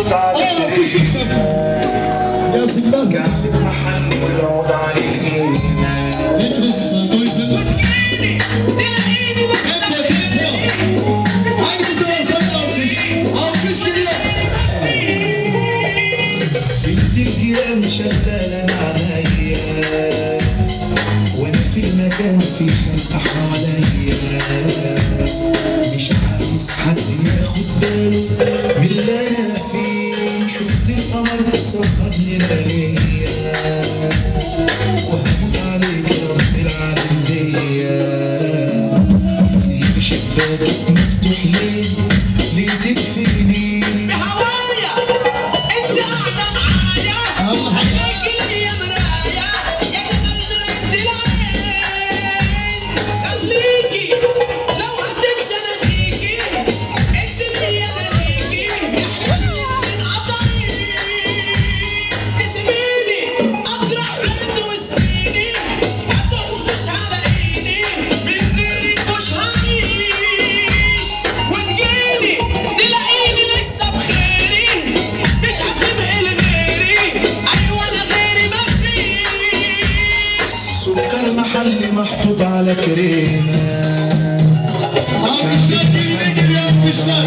محطوط على يا سيدنا كاسب محل والعود على الايد الجيران شغالة عليا وانا في المكان في خنقة حواليا مش عايز حد ياخد باله So in the elime Alkışlar düğüne geliyor alkışlar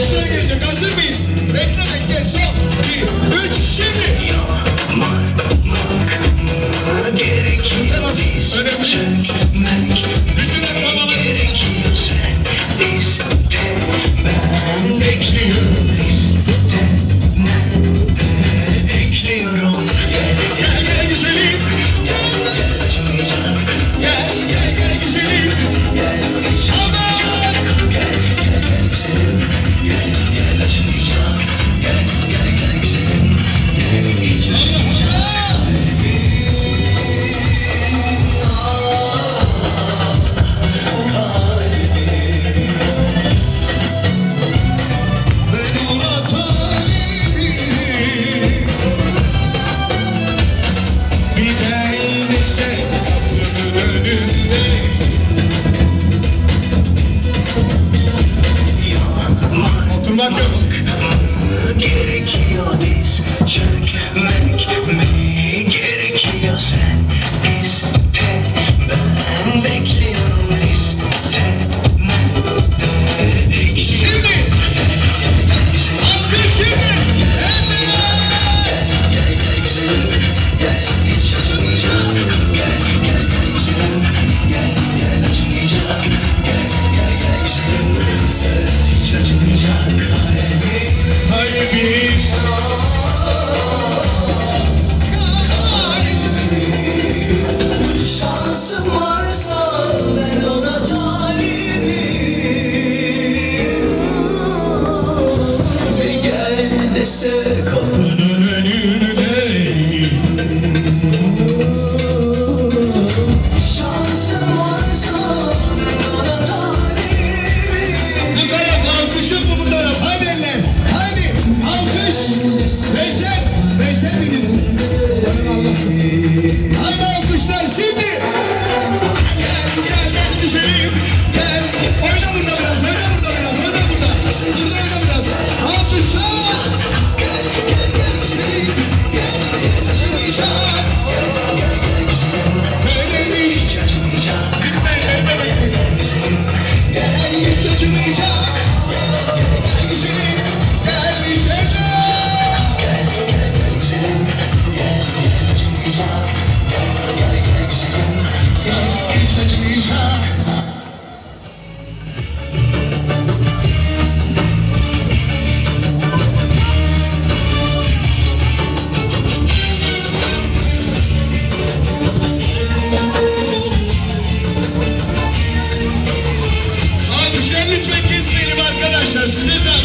Şuna girecek hazır Lütfen kesmeyelim arkadaşlar. Size zaten.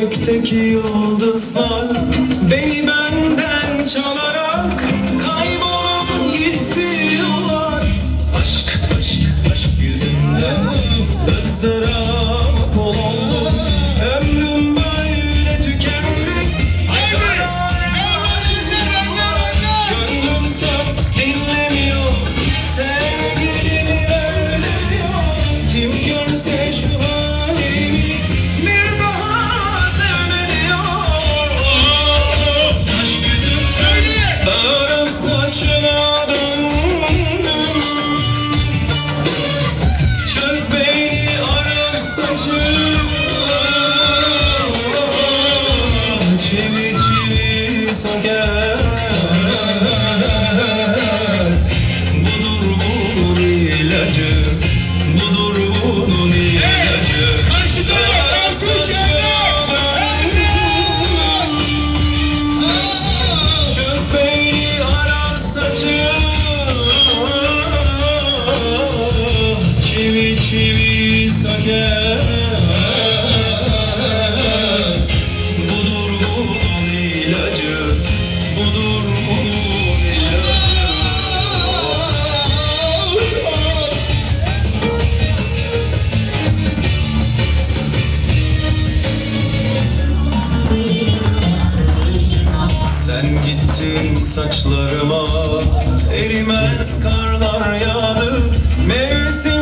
gökteki yıldızlar beni. Diktin saçlarıma Erimez karlar yağdı Mevsim